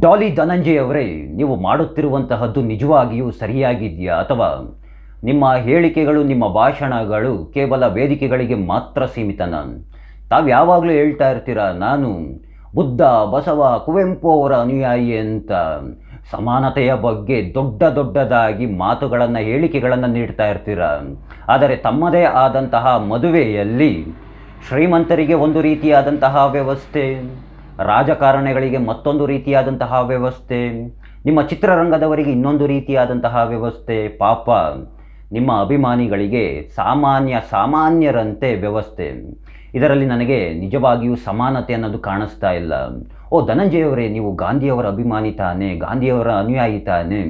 ಡಾಲಿ ಧನಂಜಯ್ ಅವರೇ ನೀವು ಮಾಡುತ್ತಿರುವಂತಹದ್ದು ನಿಜವಾಗಿಯೂ ಸರಿಯಾಗಿದೆಯಾ? ಅಥವಾ ನಿಮ್ಮ ಹೇಳಿಕೆಗಳು, ನಿಮ್ಮ ಭಾಷಣಗಳು ಕೇವಲ ವೇದಿಕೆಗಳಿಗೆ ಮಾತ್ರ ಸೀಮಿತನ? ತಾವು ಯಾವಾಗಲೂ ಹೇಳ್ತಾ ಇರ್ತೀರ, ನಾನು ಬುದ್ಧ, ಬಸವ, ಕುವೆಂಪು ಅವರ ಅನುಯಾಯಿ ಅಂತ? ಸಮಾನತೆಯ ಬಗ್ಗೆ ದೊಡ್ಡ ದೊಡ್ಡದಾಗಿ ಮಾತುಗಳನ್ನು, ಹೇಳಿಕೆಗಳನ್ನು ನೀಡ್ತಾ ಇರ್ತೀರ? ಆದರೆ ತಮ್ಮದೇ ಆದಂತಹ ಮದುವೆಯಲ್ಲಿ ಶ್ರೀಮಂತರಿಗೆ ಒಂದು ರೀತಿಯಾದಂತಹ ವ್ಯವಸ್ಥೆ? ರಾಜಕಾರಣಿಗಳಿಗೆ ಮತ್ತೊಂದು ರೀತಿಯಾದಂತಹ ವ್ಯವಸ್ಥೆ, ನಿಮ್ಮ ಚಿತ್ರರಂಗದವರಿಗೆ ಇನ್ನೊಂದು ರೀತಿಯಾದಂತಹ ವ್ಯವಸ್ಥೆ, ಪಾಪ ನಿಮ್ಮ ಅಭಿಮಾನಿಗಳಿಗೆ ಸಾಮಾನ್ಯ ಸಾಮಾನ್ಯರಂತೆ ವ್ಯವಸ್ಥೆ. ಇದರಲ್ಲಿ ನನಗೆ ನಿಜವಾಗಿಯೂ ಸಮಾನತೆ ಅನ್ನೋದು ಕಾಣಿಸ್ತಾ ಇಲ್ಲ. ಓ, ಧನಂಜಯವರೇ, ನೀವು ಗಾಂಧಿಯವರ ಅಭಿಮಾನಿ ತಾನೆ, ಗಾಂಧಿಯವರ ಅನುಯಾಯಿ ತಾನೆ.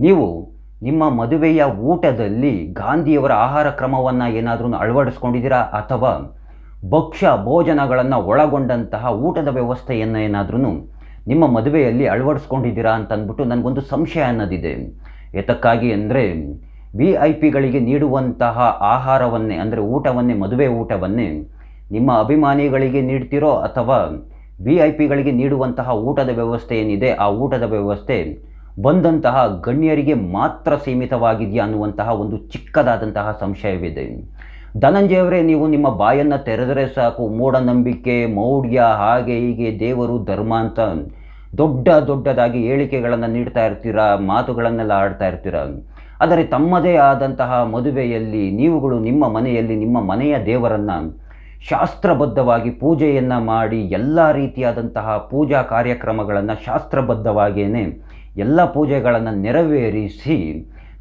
ನೀವು ನಿಮ್ಮ ಮದುವೆಯ ಊಟದಲ್ಲಿ ಗಾಂಧಿಯವರ ಆಹಾರ ಕ್ರಮವನ್ನು ಏನಾದರೂ ಅಳವಡಿಸ್ಕೊಂಡಿದ್ದೀರಾ ಅಥವಾ ಭಕ್ಷ್ಯ ಭೋಜನಗಳನ್ನು ಒಳಗೊಂಡಂತಹ ಊಟದ ವ್ಯವಸ್ಥೆಯನ್ನು ಏನಾದ್ರೂ ನಿಮ್ಮ ಮದುವೆಯಲ್ಲಿ ಅಳವಡಿಸ್ಕೊಂಡಿದ್ದೀರಾ ಅಂತ ಅಂದ್ಬಿಟ್ಟು ನನಗೊಂದು ಸಂಶಯ ಅನ್ನೋದಿದೆ. ಎತಕ್ಕಾಗಿ ಅಂದರೆ ವಿ ಐ ಪಿಗಳಿಗೆ ನೀಡುವಂತಹ ಆಹಾರವನ್ನೇ, ಅಂದರೆ ಊಟವನ್ನೇ, ಮದುವೆ ಊಟವನ್ನೇ ನಿಮ್ಮ ಅಭಿಮಾನಿಗಳಿಗೆ ನೀಡ್ತಿರೋ ಅಥವಾ ವಿ ಐ ಪಿಗಳಿಗೆ ನೀಡುವಂತಹ ಊಟದ ವ್ಯವಸ್ಥೆ ಏನಿದೆ, ಆ ಊಟದ ವ್ಯವಸ್ಥೆ ಬಂದಂತಹ ಗಣ್ಯರಿಗೆ ಮಾತ್ರ ಸೀಮಿತವಾಗಿದೆಯಾ ಅನ್ನುವಂತಹ ಒಂದು ಚಿಕ್ಕದಾದಂತಹ ಸಂಶಯವಿದೆ. ಧನಂಜಯ ಅವರೇ ನೀವು ನಿಮ್ಮ ಬಾಯನ್ನು ತೆರೆದರೆ ಸಾಕು. ಮೂಢನಂಬಿಕೆ, ಮೌಢ್ಯ, ಹಾಗೆ ಹೀಗೆ ದೇವರು ಧರ್ಮ ಅಂತ ದೊಡ್ಡ ದೊಡ್ಡದಾಗಿ ಹೇಳಿಕೆಗಳನ್ನು ನೀಡ್ತಾ ಇರ್ತೀರಾ, ಮಾತುಗಳನ್ನೆಲ್ಲ ಆಡ್ತಾ ಇರ್ತೀರಾ? ಆದರೆ ತಮ್ಮದೇ ಆದಂತಹ ಮದುವೆಯಲ್ಲಿ ನೀವುಗಳು ನಿಮ್ಮ ಮನೆಯಲ್ಲಿ ನಿಮ್ಮ ಮನೆಯ ದೇವರನ್ನು ಶಾಸ್ತ್ರಬದ್ಧವಾಗಿ ಪೂಜೆಯನ್ನು ಮಾಡಿ, ಎಲ್ಲ ರೀತಿಯಾದಂತಹ ಪೂಜಾ ಕಾರ್ಯಕ್ರಮಗಳನ್ನು ಶಾಸ್ತ್ರಬದ್ಧವಾಗಿಯೇ ಎಲ್ಲ ಪೂಜೆಗಳನ್ನು ನೆರವೇರಿಸಿ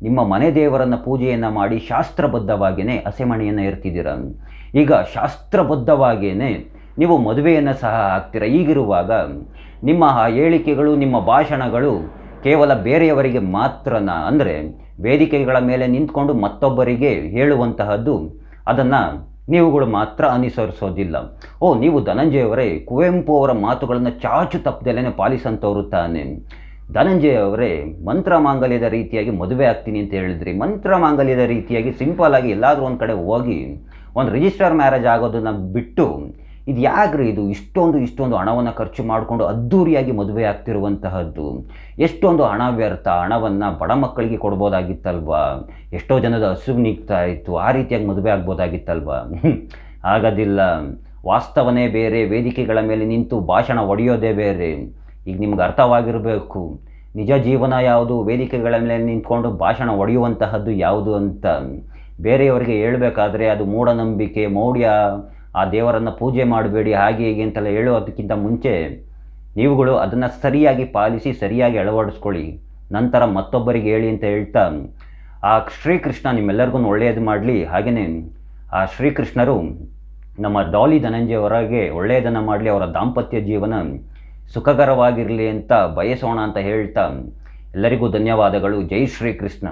ನಿಮ್ಮ ಮನೆ ದೇವರನ್ನು ಪೂಜೆಯನ್ನು ಮಾಡಿ ಶಾಸ್ತ್ರಬದ್ಧವಾಗಿಯೇ ಹಸೆಮಣೆಯನ್ನು ಇರ್ತಿದ್ದೀರ. ಈಗ ಶಾಸ್ತ್ರಬದ್ಧವಾಗಿಯೇ ನೀವು ಮದುವೆಯನ್ನು ಸಹ ಆಗ್ತೀರ. ಈಗಿರುವಾಗ ನಿಮ್ಮ ಆ ಹೇಳಿಕೆಗಳು, ನಿಮ್ಮ ಭಾಷಣಗಳು ಕೇವಲ ಬೇರೆಯವರಿಗೆ ಮಾತ್ರನ ಅಂದರೆ ವೇದಿಕೆಗಳ ಮೇಲೆ ನಿಂತ್ಕೊಂಡು ಮತ್ತೊಬ್ಬರಿಗೆ ಹೇಳುವಂತಹದ್ದು ಅದನ್ನು ನೀವುಗಳು ಮಾತ್ರ ಅನುಸರಿಸೋದಿಲ್ಲ. ಓ, ನೀವು ಧನಂಜಯವರೇ, ಕುವೆಂಪು ಅವರ ಮಾತುಗಳನ್ನು ಚಾಚು ತಪ್ಪದಲ್ಲೇ ಪಾಲಿಸಂತವರು ತಾನೆ. ಧನಂಜಯ ಅವರೇ ಮಂತ್ರ ಮಾಂಗಲ್ಯದ ರೀತಿಯಾಗಿ ಮದುವೆ ಆಗ್ತೀನಿ ಅಂತ ಹೇಳಿದ್ರಿ. ಮಂತ್ರ ಮಾಂಗಲ್ಯದ ರೀತಿಯಾಗಿ ಸಿಂಪಲ್ ಆಗಿ ಎಲ್ಲಾದರೂ ಒಂದು ಕಡೆ ಹೋಗಿ ಒಂದು ರಿಜಿಸ್ಟರ್ ಮ್ಯಾರೇಜ್ ಆಗೋದನ್ನು ಬಿಟ್ಟು ಇದು ಯಾಕ್ರಿ ಇದು? ಇಷ್ಟೊಂದು ಇಷ್ಟೊಂದು ಹಣವನ್ನು ಖರ್ಚು ಮಾಡಿಕೊಂಡು ಅದ್ಧೂರಿಯಾಗಿ ಮದುವೆ ಆಗ್ತಿರುವಂತಹದ್ದು. ಎಷ್ಟೊಂದು ಹಣ ವ್ಯರ್ಥ, ಹಣವನ್ನು ಬಡ ಮಕ್ಕಳಿಗೆ ಕೊಡ್ಬೋದಾಗಿತ್ತಲ್ವಾ? ಎಷ್ಟೋ ಜನದ ಹಸು ನೀಗ್ತಾ ಇತ್ತು, ಆ ರೀತಿಯಾಗಿ ಮದುವೆ ಆಗ್ಬೋದಾಗಿತ್ತಲ್ವಾ? ಆಗೋದಿಲ್ಲ ವಾಸ್ತವನೇ ಬೇರೆ, ವೇದಿಕೆಗಳ ಮೇಲೆ ನಿಂತು ಭಾಷಣ ಒಡೆಯೋದೇ ಬೇರೆ. ಈಗ ನಿಮ್ಗೆ ಅರ್ಥವಾಗಿರಬೇಕು. ನಿಜ ಜೀವನ ಯಾವುದು? ವೇದಿಕೆಗಳ ಮೇಲೆ ನಿಂತ್ಕೊಂಡು ಭಾಷಣ ಒಡೆಯುವಂತಹದ್ದು ಯಾವುದು ಅಂತ ಬೇರೆಯವರಿಗೆ ಹೇಳಬೇಕಾದ್ರೆ ಅದು ಮೂಢನಂಬಿಕೆ, ಮೌಢ್ಯ. ಆ ದೇವರನ್ನು ಪೂಜೆ ಮಾಡಬೇಡಿ, ಹಾಗೆ ಹೀಗೆ ಅಂತೆಲ್ಲ ಹೇಳೋದಕ್ಕಿಂತ ಮುಂಚೆ ನೀವುಗಳು ಅದನ್ನು ಸರಿಯಾಗಿ ಪಾಲಿಸಿ, ಸರಿಯಾಗಿ ಅಳವಡಿಸ್ಕೊಳ್ಳಿ. ನಂತರ ಮತ್ತೊಬ್ಬರಿಗೆ ಹೇಳಿ ಅಂತ ಹೇಳ್ತಾ, ಆ ಶ್ರೀಕೃಷ್ಣ ನಿಮ್ಮೆಲ್ಲರಿಗೂ ಒಳ್ಳೆಯದು ಮಾಡಲಿ. ಹಾಗೆಯೇ ಆ ಶ್ರೀಕೃಷ್ಣರು ನಮ್ಮ ಡಾಲಿ ಧನಂಜಯ ಹೊರಗೆ ಒಳ್ಳೆಯದನ್ನು ಮಾಡಲಿ. ಅವರ ದಾಂಪತ್ಯ ಜೀವನ. ಸುಖಕರವಾಗಿರಲಿ ಅಂತ ಬಯಸೋಣ ಅಂತ ಹೇಳ್ತಾ ಎಲ್ಲರಿಗೂ ಧನ್ಯವಾದಗಳು. ಜೈ ಶ್ರೀಕೃಷ್ಣ.